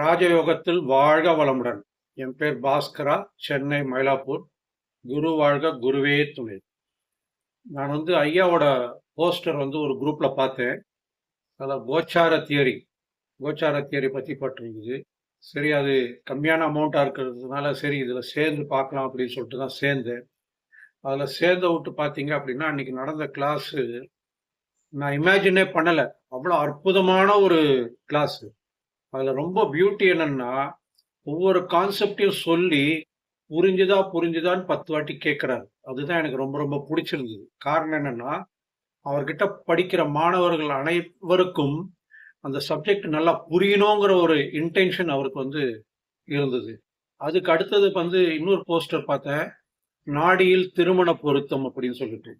ராஜயோகத்தில் வாழ்க வளமுடன். என் பேர் பாஸ்கரா சென்னை மயிலாப்பூர். குரு வாழ்க குருவே துணை. நான் வந்து ஐயாவோட போஸ்டர் வந்து ஒரு குரூப்பில் பார்த்தேன். அதில் கோச்சார தியரி. கோச்சார தியரி பற்றி பட்டிருக்குது சரி அது கம்மியான அமௌண்ட்டாக இருக்கிறதுனால சரி இதில் சேர்ந்து பார்க்கலாம் அப்படின்னு சொல்லிட்டு தான் சேர்ந்தேன். அதில் சேர்ந்த விட்டு பார்த்தீங்க அப்படின்னா அன்னைக்கு நடந்த கிளாஸு நான் இமேஜினே பண்ணலை. அவ்வளோ அற்புதமான ஒரு கிளாஸு அதில் ரொம்ப பியூட்டி என்னன்னா ஒவ்வொரு கான்செப்டையும் சொல்லி புரிஞ்சுதா புரிஞ்சுதான்னு பத்து வாட்டி கேட்குறாரு அதுதான் எனக்கு ரொம்ப ரொம்ப பிடிச்சிருந்தது. காரணம் என்னன்னா அவர்கிட்ட படிக்கிற மாணவர்கள் அனைவருக்கும் அந்த சப்ஜெக்ட் நல்லா புரியணுங்கிற ஒரு இன்டென்ஷன் அவருக்கு வந்து இருந்தது. அதுக்கு அடுத்தது வந்து இன்னொரு போஸ்டர் பார்த்தேன். நாடியில் திருமண பொருத்தம் அப்படின்னு சொல்லிட்டு.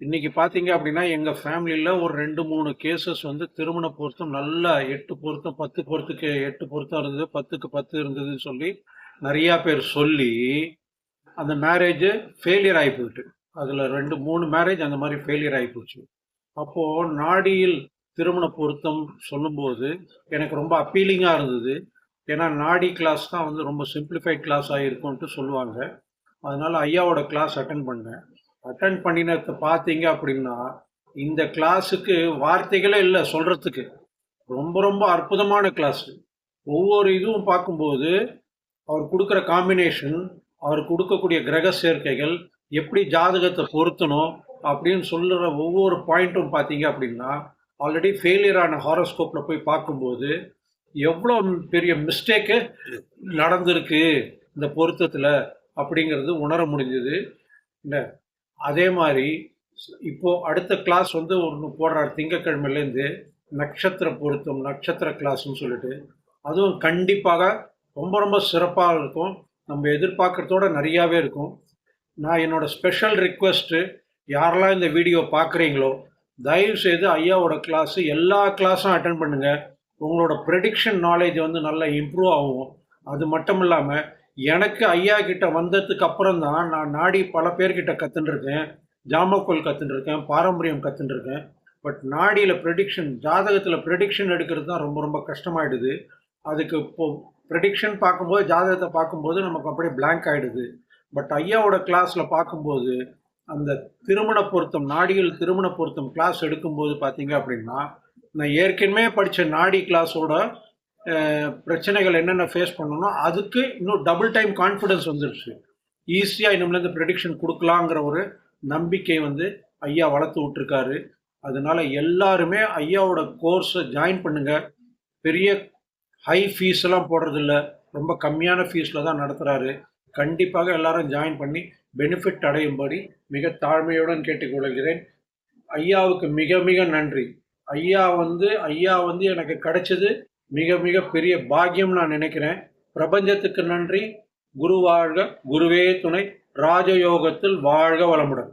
இன்னைக்கு பார்த்தீங்க அப்படின்னா எங்கள் ஃபேமிலியில் ஒரு ரெண்டு மூணு கேசஸ் வந்து திருமண பொருத்தம் நல்லா எட்டு பொருத்தம் பத்து பொருத்துக்கு எட்டு பொருத்தம் இருந்தது பத்துக்கு பத்து இருந்ததுன்னு சொல்லி நிறையா பேர் சொல்லி அந்த மேரேஜ் ஃபெயிலியர் ஆகி போயிட்டு. அதில் ரெண்டு மூணு மேரேஜ் அந்த மாதிரி ஃபெயிலியர் ஆகி போச்சு. அப்போது நாடியில் திருமண பொருத்தம் சொல்லும்போது எனக்கு ரொம்ப அப்பீலிங்காக இருந்தது. ஏன்னா நாடி கிளாஸ் தான் வந்து ரொம்ப சிம்பிளிஃபைட் கிளாஸ் ஆகிருக்கும்ன்ட்டு சொல்லுவாங்க. அதனால் ஐயாவோட கிளாஸ் அட்டன் பண்ணேன். அட்டன் பண்ணினதை பார்த்தீங்க அப்படின்னா இந்த கிளாஸுக்கு வார்த்தைகளே இல்லை சொல்கிறதுக்கு ரொம்ப ரொம்ப அற்புதமான கிளாஸ் ஒவ்வொரு இதுவும் பார்க்கும்போது அவர் கொடுக்குற காம்பினேஷன் அவர் கொடுக்கக்கூடிய கிரக சேர்க்கைகள் எப்படி ஜாதகத்தை பொருத்தணும் அப்படின்னு சொல்லுற ஒவ்வொரு பாயிண்ட்டும் பார்த்தீங்க அப்படின்னா ஆல்ரெடி ஃபெயிலியர் ஆன ஹாரோஸ்கோப்பில் போய் பார்க்கும்போது எவ்வளோ பெரிய மிஸ்டேக்கு நடந்திருக்கு இந்த பொருத்தத்தில் அப்படிங்கிறது உணர முடிஞ்சது. என்ன அதே மாதிரி இப்போது அடுத்த கிளாஸ் வந்து ஒன்று போடுறாரு திங்கக்கிழமையிலேருந்து நட்சத்திர பொருத்தம் நட்சத்திர கிளாஸ்ன்னு சொல்லிட்டு. அதுவும் கண்டிப்பாக ரொம்ப ரொம்ப சிறப்பாக இருக்கும். நம்ம எதிர்பார்க்குறதோட நிறையாவே இருக்கும். நான் என்னோடய ஸ்பெஷல் ரிக்வெஸ்ட்டு யாரெல்லாம் இந்த வீடியோ பார்க்குறீங்களோ தயவு செய்து ஐயாவோட கிளாஸு எல்லா கிளாஸும் அட்டன் பண்ணுங்கள் உங்களோட ப்ரெடிக்ஷன் நாலேஜ் வந்து நல்லா இம்ப்ரூவ் ஆகும். அது மட்டும் இல்லாமல் எனக்கு ஐயா கிட்ட வந்ததுக்கு அப்புறம் தான் நான் நாடி பல பேர்கிட்ட கற்றுட்டுருக்கேன் ஜாமக்கோல் கற்றுட்டுருக்கேன் பாரம்பரியம் கற்றுட்டுருக்கேன் பட் நாடியில் ப்ரெடிக்ஷன் ஜாதகத்தில் ப்ரெடிக்ஷன் எடுக்கிறது தான் ரொம்ப ரொம்ப கஷ்டமாயிடுது. அதுக்கு இப்போ ப்ரெடிக்ஷன் பார்க்கும்போது ஜாதகத்தை பார்க்கும்போது நமக்கு அப்படியே பிளாங்க் ஆகிடுது பட் ஐயாவோட கிளாஸில் பார்க்கும்போது அந்த திருமண பொருத்தம் நாடியில் திருமண பொருத்தம் கிளாஸ் எடுக்கும்போது பார்த்தீங்க அப்படின்னா நான் ஏற்கனவே படித்த நாடி கிளாஸோட பிரச்சனைகள் என்னென்ன ஃபேஸ் பண்ணணும் அதுக்கு இன்னும் டபுள் டைம் கான்ஃபிடன்ஸ் வந்துருச்சு. ஈஸியாக இன்னும்லேருந்து ப்ரெடிக்ஷன் கொடுக்கலாங்கிற ஒரு நம்பிக்கை வந்து ஐயா வளர்த்து விட்டுருக்காரு. அதனால எல்லாருமே ஐயாவோட கோர்ஸை ஜாயின் பண்ணுங்க. பெரிய ஹை ஃபீஸ் எல்லாம் போடுறதில்ல. ரொம்ப கம்மியான ஃபீஸில் தான் நடத்துகிறாரு கண்டிப்பாக எல்லாரும் ஜாயின் பண்ணி பெனிஃபிட் அடையும்படி மிக தாழ்மையுடன் கேட்டுக்கொள்கிறேன் ஐயாவுக்கு மிக மிக நன்றி. ஐயா வந்து ஐயா வந்து எனக்கு கிடைச்சது மிக மிக பெரிய பாக்கியம் நான் நினைக்கிறேன். பிரபஞ்சத்துக்கு நன்றி. குரு வாழ்க. குருவே துணை. ராஜயோகத்தில் வாழ்க வளமுடன்.